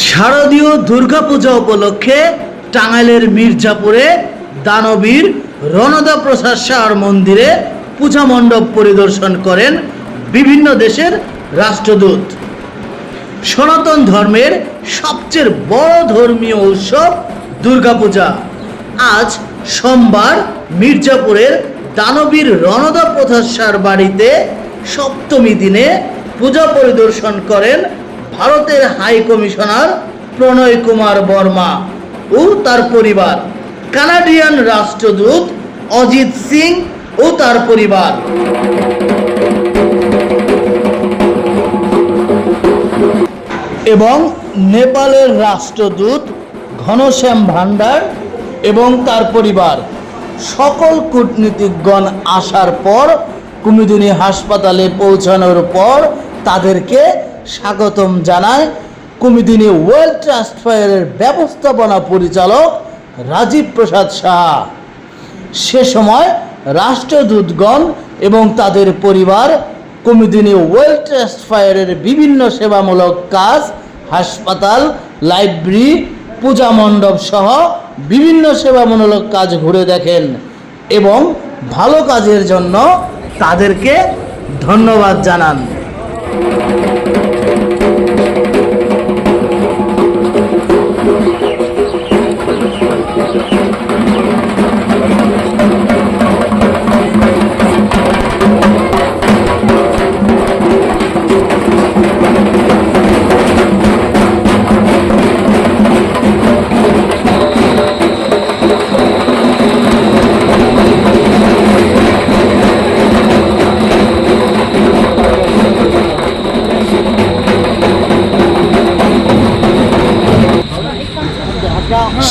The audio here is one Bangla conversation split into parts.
শারদীয় দুর্গাপূজা উপলক্ষে টাঙ্গাইলের মির্জাপুরে দানবীর রণদা প্রসাদ শাহর মন্দিরে পূজা মণ্ডপ পরিদর্শন করেন বিভিন্ন দেশের রাষ্ট্রদূত। সনাতন ধর্মের সবচেয়ে বড় ধর্মীয় উৎসব দুর্গাপূজা। আজ সোমবার মির্জাপুরের দানবীর রণদা প্রসাদ শাহর বাড়িতে সপ্তমী দিনে পূজা পরিদর্শন করেন ভারতের হাই কমিশনার প্রণয় কুমার বর্মা ও তার পরিবার। কানাডিয়ান রাষ্ট্রদূত অজিত সিং ও তার পরিবার। এবং নেপালের রাষ্ট্রদূত ঘনশ্যাম ভান্ডার এবং তার পরিবার। সকল কূটনীতিকগণ আসার পর কুমিদিনী হাসপাতালে পৌঁছানোর পর তাদেরকে স্বাগতম জানায় কুমিদিনী ওয়ার্ল্ড ট্রাস্ট ফায়ারের ব্যবস্থাপনা পরিচালক রাজীব প্রসাদ শাহ। সে সময় রাষ্ট্রদূতগণ এবং তাদের পরিবার কমিদিনী ওয়েল ট্রাস্ট ফায়ারের বিভিন্ন সেবামূলক কাজ, হাসপাতাল, লাইব্রেরি, পূজা মণ্ডপ সহ বিভিন্ন সেবামূলক কাজ ঘুরে দেখেন এবং ভালো কাজের জন্য তাদেরকে ধন্যবাদ জানান।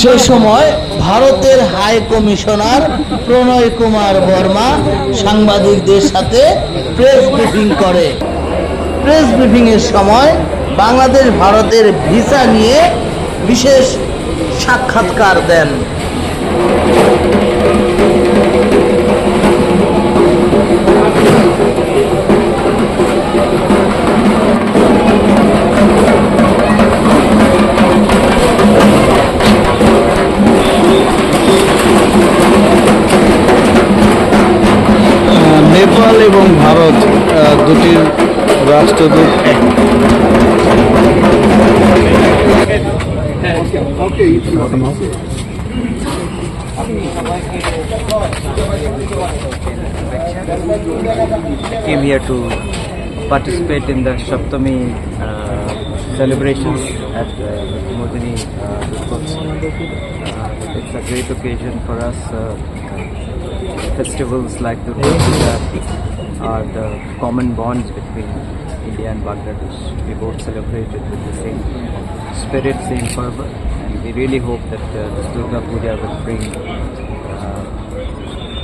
সে সময় ভারতের হাই কমিশনার প্রণয় কুমার বর্মা সাংবাদিকদের সাথে প্রেস ব্রিফিং করে। প্রেস ব্রিফিংয়ের সময় বাংলাদেশ ভারতের ভিসা নিয়ে বিশেষ সাক্ষাৎকার দেন। এবং ভারত আহ, দুটি রাষ্ট্রদূত came here to participate in the Shaptami uh, celebrations at uh, Modini uh, Dutkos. uh, It's a great occasion for us. Uh, festivals like Durga Puja are the common bonds between India and Bangladesh. We both celebrated with the same spirit, same fervor, and we really hope that uh, this Durga Puja will bring uh,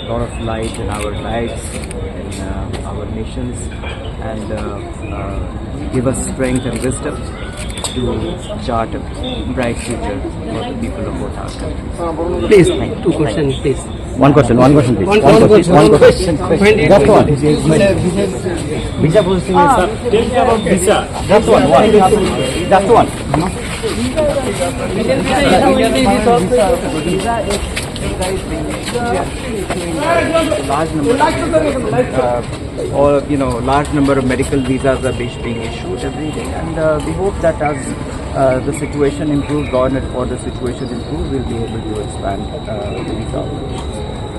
lot of light in our lives, in uh, our nations, and uh, uh, give us strength and wisdom to chart a bright future for the people of both our countries. Please, two questions, please. One question, one question, please. One- one question, one question. Just one. Visa processing is sir. Just one, one. Just one. large number uh, or you know large number of medical visas are being being issued every day and uh, we hope that as uh, the situation improves government for the situation improves we'll be able to expand uh, the visa operations.